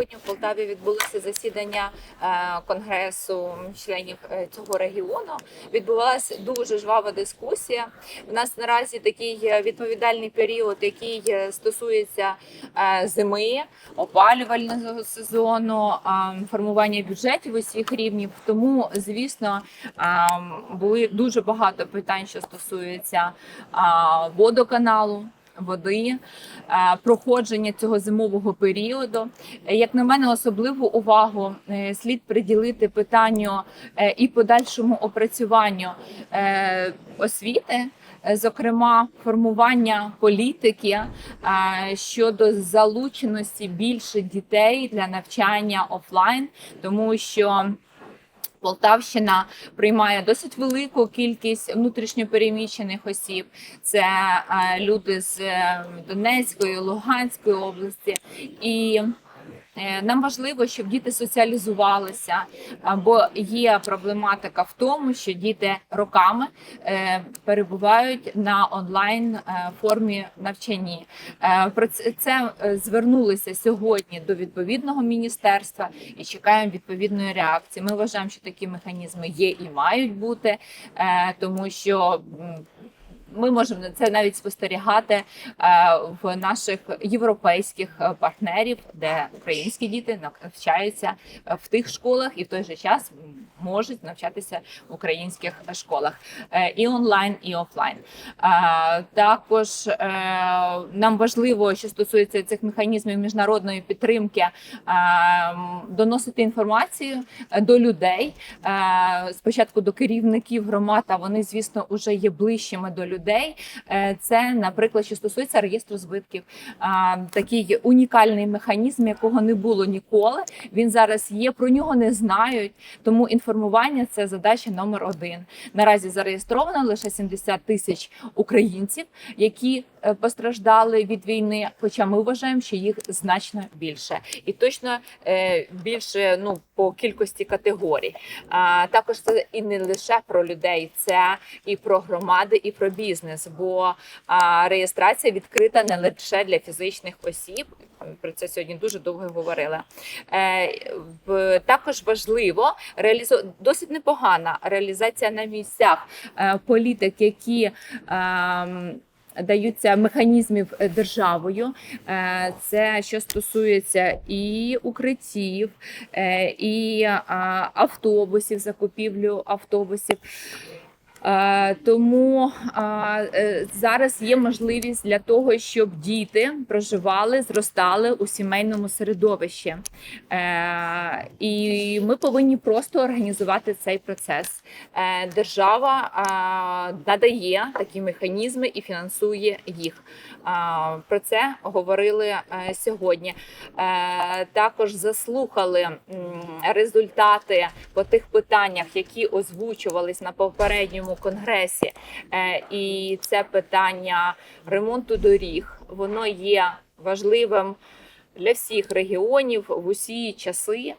Сьогодні в Полтаві відбулося засідання е, конгресу членів е, цього регіону. Відбувалася дуже жвава дискусія. У нас наразі такий е, відповідальний період, який стосується зими, опалювального сезону, формування бюджетів усіх рівнів. Тому, звісно, були дуже багато питань, що стосуються водоканалу. Води, е, проходження цього зимового періоду, Е, як на мене, особливу увагу е, слід приділити питанню і подальшому опрацюванню освіти, зокрема формування політики щодо залученості більше дітей для навчання офлайн, тому що. Полтавщина приймає досить велику кількість внутрішньопереміщених осіб. Це е, люди з е, Донецької, Луганської області, і нам важливо, щоб діти соціалізувалися, бо є проблематика в тому, що діти роками е, перебувають на онлайн е, формі навчанні. Е, Про це е, звернулися сьогодні до відповідного міністерства і чекаємо відповідної реакції. Ми вважаємо, що такі механізми є і мають бути, е, тому що. Ми можемо це навіть спостерігати е, в наших європейських е, партнерів, де українські діти навчаються е, в тих школах і в той же час можуть навчатися в українських школах е, і онлайн, і офлайн. Також е, нам важливо, що стосується цих механізмів міжнародної підтримки, доносити інформацію е, до людей. Спочатку до керівників громад, а вони, звісно, вже є ближчими до людей. Це, наприклад, що стосується реєстру збитків, такий унікальний механізм, якого не було ніколи. Він зараз є, про нього не знають. Тому інформування це задача номер один. Наразі зареєстровано лише 70 тисяч українців, які е, постраждали від війни. Хоча ми вважаємо, що їх значно більше, і точно е, більше ну по кількості категорій. А також це і не лише про людей, це і про громади, і про бізнес. Бо реєстрація відкрита не лише для фізичних осіб. Про це сьогодні дуже довго говорили. Е, також важливо реалізу... досить непогана реалізація на місцях е, політик, які. ем, Даються механізмів державою, Е, це що стосується і укриттів, і автобусів, закупівлю автобусів. Е, Тому е, зараз є можливість для того, щоб діти проживали, зростали у сімейному середовищі. Е, І ми повинні просто організувати цей процес. Держава надає такі механізми і фінансує їх. Про це говорили сьогодні. Також заслухали результати по тих питаннях, які озвучувались на попередньому конгресі. Е, І це питання ремонту доріг. Воно є важливим для всіх регіонів в усі часи.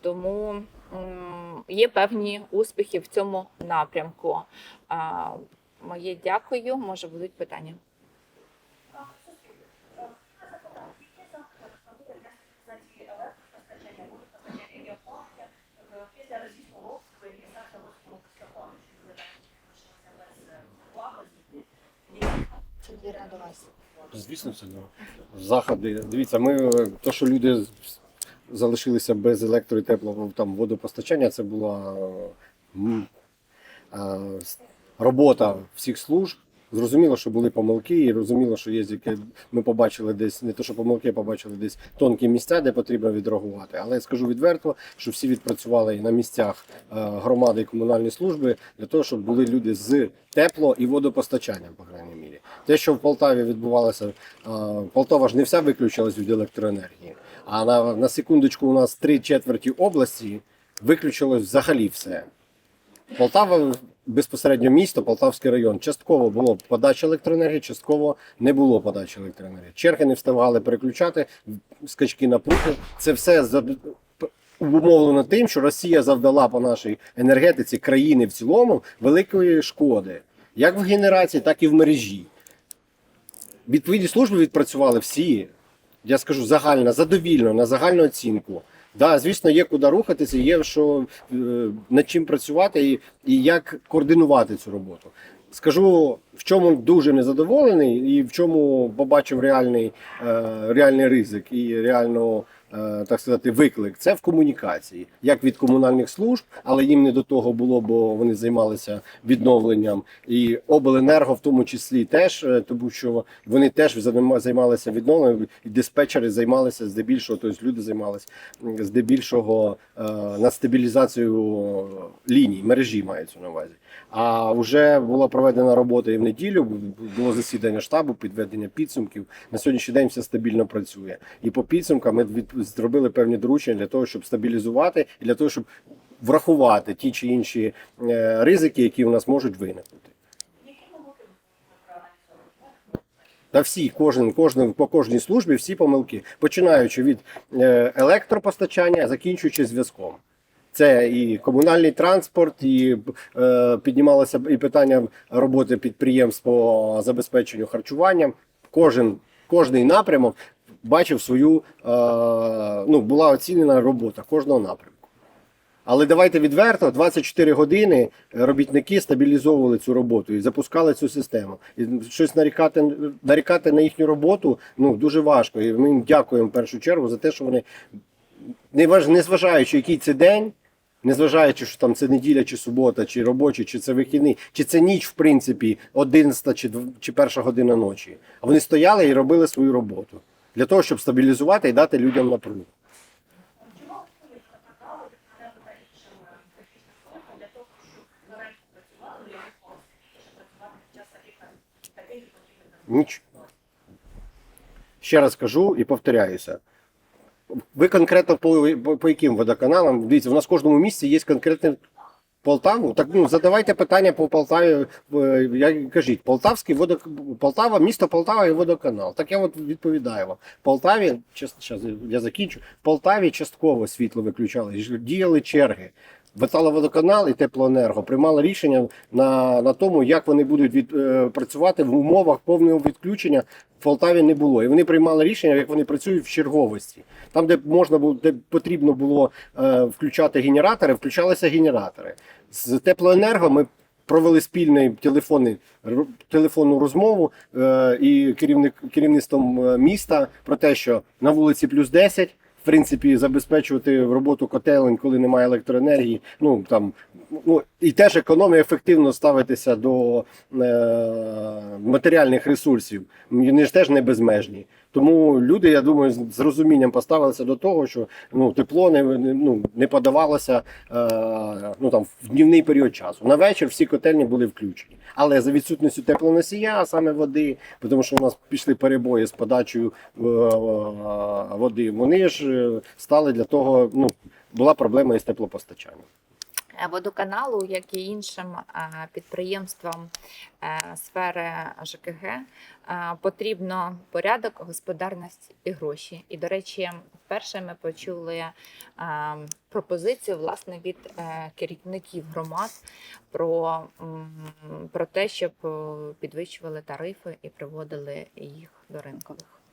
Тому є певні успіхи в цьому напрямку. Моє дякую. Може будуть питання. Після російського обстрілу і до вас? Звісно, це да. заходи. Дивіться, ми е, то, що люди залишилися без електро і теплого там водопостачання, це була м, а, робота всіх служб. Зрозуміло, що були помилки, і розуміло, що є яке ми побачили десь не то, що помилки, побачили десь тонкі місця, де потрібно відреагувати. Але я скажу відверто, що всі відпрацювали і на місцях е, громади і комунальні служби для того, щоб були люди з тепло і водопостачанням, по крайній мірі. Те, що в Полтаві відбувалося, е, Полтава ж не вся виключилась від електроенергії. А на, на секундочку, у нас три четверті області виключилось взагалі все. Полтава безпосередньо місто, Полтавський район. Частково було подача електроенергії, частково не було подачі електроенергії. Черги не встигали переключати, скачки напруги. Це все обумовлено тим, що Росія завдала по нашій енергетиці країни в цілому великої шкоди, як в генерації, так і в мережі. Відповідні служби відпрацювали всі. я скажу загально, задовільно, на загальну оцінку. Да, звісно, є куди рухатися, є що е, над чим працювати і, і як координувати цю роботу. Скажу, в чому дуже незадоволений, і в чому побачив реальний, е, реальний ризик і реальну, так сказати, виклик. Це в комунікації, як від комунальних служб, але їм не до того було, бо вони займалися відновленням. І обленерго в тому числі теж, е, тому що вони теж займалися відновленням, і диспетчери займалися здебільшого, тобто люди займалися здебільшого е, над стабілізацією ліній, мережі мається на увазі. А вже була проведена робота і в неділю. Було засідання штабу, підведення підсумків. На сьогоднішній день все стабільно працює. І по підсумкам ми від, зробили певні доручення для того, щоб стабілізувати і для того, щоб врахувати ті чи інші е, ризики, які у нас можуть виникнути. Та всі, кожен, кожен по кожній службі всі помилки, починаючи від е, електропостачання, закінчуючи зв'язком. Це і комунальний транспорт, і е, піднімалося і питання роботи підприємств по забезпеченню харчуванням. Кожен кожний напрямок бачив свою, е, ну, була оцінена робота кожного напрямку. Але давайте відверто, 24 години робітники стабілізовували цю роботу і запускали цю систему. І щось нарікати, нарікати на їхню роботу ну, дуже важко. І ми їм дякуємо в першу чергу за те, що вони, не важ- незважаючи, який це день, незважаючи, що там це неділя, чи субота, чи робочий, чи це вихідний, чи це ніч, в принципі, 11 чи, чи перша година ночі. А вони стояли і робили свою роботу для того, щоб стабілізувати і дати людям напругу. Ніч. Ще раз кажу і повторяюся. Ви конкретно по, по, по яким водоканалам? Дивіться, у нас в кожному місці є конкретне Полтаву. Так ну задавайте питання по Полтаві. Я Як кажіть, Полтавський водок... Полтава, місто Полтава і водоканал. Так я от відповідаю вам. Полтаві, час, я закінчу. Полтаві частково світло виключали, діяли черги. Металоводоканал і теплоенерго приймали рішення на, на тому, як вони будуть від, е, працювати в умовах повного відключення в Полтаві не було. І вони приймали рішення, як вони працюють в черговості. Там, де можна було, де потрібно було е, включати генератори, включалися генератори. З теплоенерго ми провели спільний телефонний телефонну розмову е, і керівник керівництвом е, міста про те, що на вулиці плюс 10, в принципі, забезпечувати роботу котелень, коли немає електроенергії. Ну там ну і теж економія ефективно ставитися до е, матеріальних ресурсів. Вони ж теж не безмежні. Тому люди, я думаю, з розумінням поставилися до того, що ну тепло не не- ну, не подавалося е, ну там в днівний період часу. На вечір всі котельні були включені. Але за відсутністю теплоносія, а саме води, тому що у нас пішли перебої з подачею е, е, води. Вони ж е, стали для того. Ну була проблема із теплопостачанням. Водоканалу, як і іншим підприємствам е, сфери ЖКГ, е, потрібно порядок, господарність і гроші. І, до речі, вперше ми почули е, пропозицію власне від керівників громад про, про те, щоб підвищували тарифи і приводили їх до ринкових.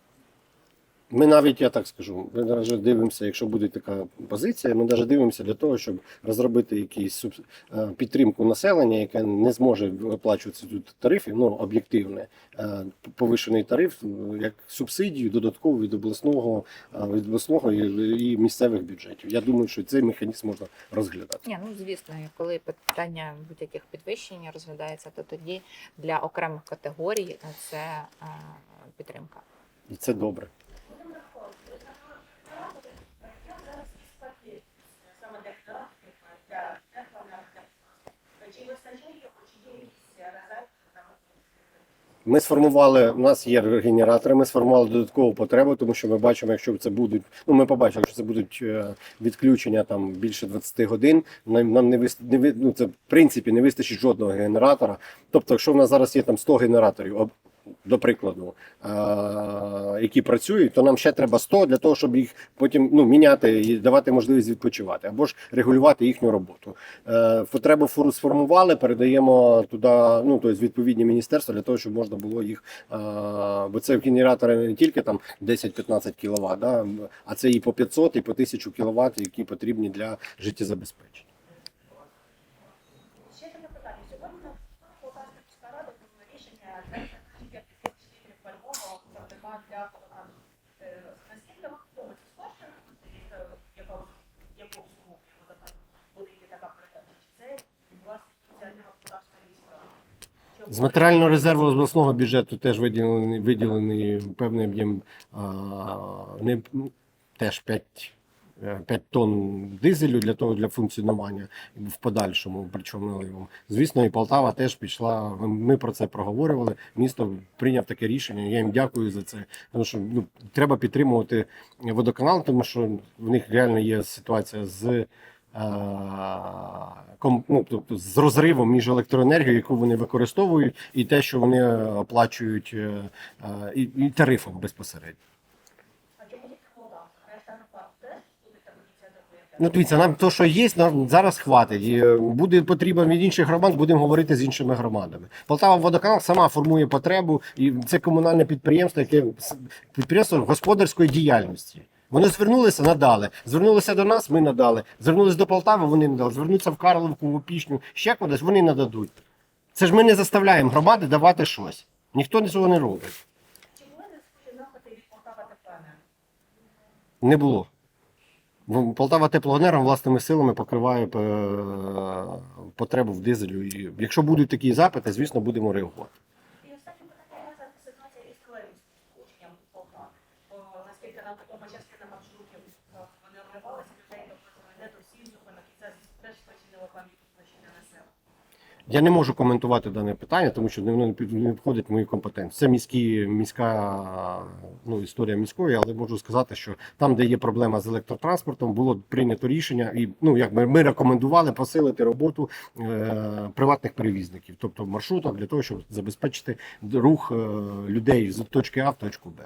Ми навіть, я так скажу, ми навіть дивимося, якщо буде така позиція, ми навіть дивимося для того, щоб розробити субс- е, підтримку населення, яке не зможе виплачувати тут тарифи, ну об'єктивне е, повишений тариф, е, як субсидію додатково від обласного від обласного і, і місцевих бюджетів. Я думаю, що цей механізм можна розглядати. Ні, ну звісно, коли питання будь-яких підвищень розглядається, то тоді для окремих категорій це підтримка. І це добре. Будемо рахувати. Ви рахувати, як зараз спати саме для практики, для теплоенерго? Чи вистачає, чи є якісь резерви? там? Ми сформували, у нас є генератори, ми сформували додаткову потребу, тому що ми бачимо, якщо це будуть, ну ми побачили, що це будуть е, відключення там більше 20 годин, нам, нам не вис- не ну, це в принципі не вистачить жодного генератора. Тобто, якщо в нас зараз є там 100 генераторів, до прикладу, е, які працюють, то нам ще треба 100 для того, щоб їх потім ну, міняти і давати можливість відпочивати, або ж регулювати їхню роботу. Е, Потребу фору сформували, передаємо туди, ну тобто відповідні міністерства для того, щоб можна було їх. е, Бо це генератори не тільки там 10-15 кВт, да, а це і по 500, і по 1000 кВт, які потрібні для життєзабезпечення. Ще таке питання. Сьогодні на Полтавська міська рада прийняла рішення третє тільки тисяч літрів пальмового завдяка для водоканалу. Е, Наскільки ви думаєте, схоже, яку яку суму водоканалу буде йти така передача? Чи це власне спеціальна Полтавська міська рада? Чи З матеріального резерву обласного бюджету теж виділений, виділений певний об'єм не, теж 5, 5 тонн дизелю для того для функціонування в подальшому, причому. Звісно, і Полтава теж пішла. Ми про це проговорювали. Місто прийняв таке рішення. Я їм дякую за це. Тому що ну, треба підтримувати водоканал, тому що в них реально є ситуація з. Ну, тобто з розривом між електроенергією, яку вони використовують, і те, що вони е, оплачують е, е, і, і тарифом безпосередньо. Ну, дивіться, нам то, що є, нам зараз хватить. І, Буде потрібно від інших громад, будемо говорити з іншими громадами. Полтава водоканал сама формує потребу, і це комунальне підприємство, яке підприємство господарської діяльності. Вони звернулися, надали. Звернулися до нас, ми надали. Звернулися до Полтави, вони надали. Звернуться в Карловку, в Опішню, ще кудись, вони нададуть. Це ж ми не заставляємо громади давати щось. Ніхто цього не робить. Чи були напади від Полтава ТПН? Не було. Ну, Полтава теплоенерго власними силами покриває е, потребу в дизелю. І якщо будуть такі запити, звісно, будемо реагувати. І останнє питання яка зараз ситуація із Клевінським учням Полтава. Бо наскільки нам відомо, частина маршрутів е, вони обривалися, людей доходили не до всіх зупинок, і це теж спричинило певні підвищення населення. Я не можу коментувати дане питання, тому що воно не входить в мою компетенцію. Це міські, міська ну, історія міської, але можу сказати, що там, де є проблема з електротранспортом, було прийнято рішення, і ну як ми, рекомендували посилити роботу е, приватних перевізників, тобто маршруток, для того, щоб забезпечити рух е, людей з точки А в точку Б.